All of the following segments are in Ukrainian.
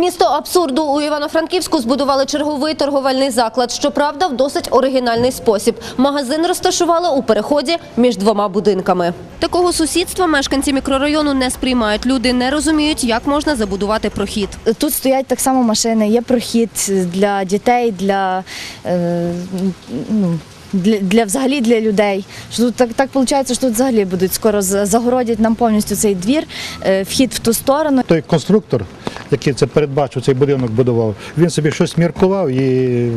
Місто абсурду у Івано-Франківську збудували черговий торговельний заклад. Щоправда, в досить оригінальний спосіб. Магазин розташували у переході між двома будинками. Такого сусідства мешканці мікрорайону не сприймають. Люди не розуміють, як можна забудувати прохід. Тут стоять так само машини, є прохід для дітей, для, е, ну, для, для взагалі для людей. Що тут так, так виходить, що тут взагалі будуть скоро за- загородять нам повністю цей двір, е, вхід в ту сторону. Той конструктор, який це передбачив, цей будинок будував, він собі щось міркував і,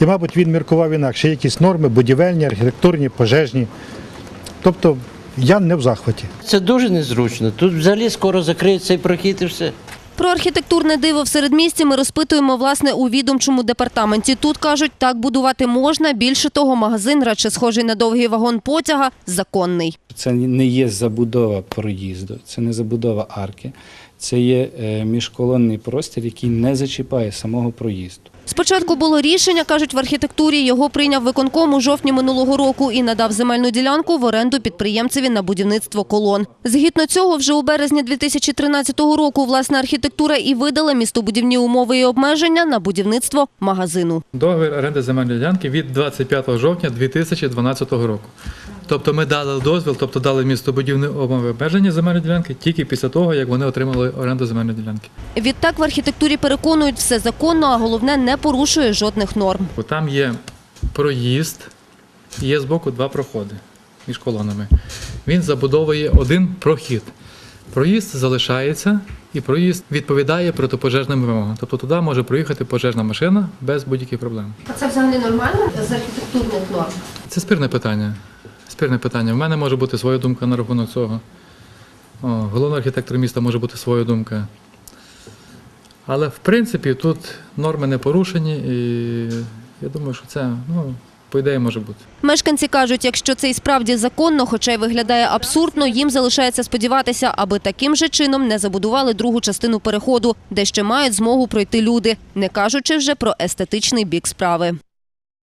і мабуть, він міркував інакше. Якісь норми, будівельні, архітектурні, пожежні. Тобто я не в захваті. Це дуже незручно. Тут взагалі скоро закриють цей прохід і все. Про архітектурне диво в середмісті ми розпитуємо власне у відомчому департаменті. Тут кажуть, так будувати можна. Більше того, магазин, радше схожий на довгий вагон потяга, законний. Це не є забудова проїзду, це не забудова арки, це є е, міжколонний простір, який не зачіпає самого проїзду. Спочатку було рішення, кажуть в архітектурі. Його прийняв виконком у жовтні минулого року і надав земельну ділянку в оренду підприємцеві на будівництво колон. Згідно цього, вже у березні 2013 року власна архітектура і видала містобудівні умови і обмеження на будівництво магазину. Договір оренди земельної ділянки від 25 жовтня 2012 року. Тобто ми дали дозвіл, тобто дали містобудівні умови обмеження земельної ділянки тільки після того, як вони отримали оренду земельної ділянки. Відтак в архітектурі переконують, все законно, а головне не порушує жодних норм. Там є проїзд, є збоку два проходи між колонами. Він забудовує один прохід. Проїзд залишається, і проїзд відповідає протипожежним вимогам. Тобто туди може проїхати пожежна машина без будь-яких проблем. А це взагалі нормально з архітектурних норм? Це спірне питання. Спірне питання. В мене може бути своя думка на рахунок цього. О, головний архітектор міста може бути своя думка. Але в принципі тут норми не порушені, і я думаю, що це, ну, по ідеї, може бути. Мешканці кажуть, якщо це і справді законно, хоча й виглядає абсурдно, їм залишається сподіватися, аби таким же чином не забудували другу частину переходу, де ще мають змогу пройти люди, не кажучи вже про естетичний бік справи.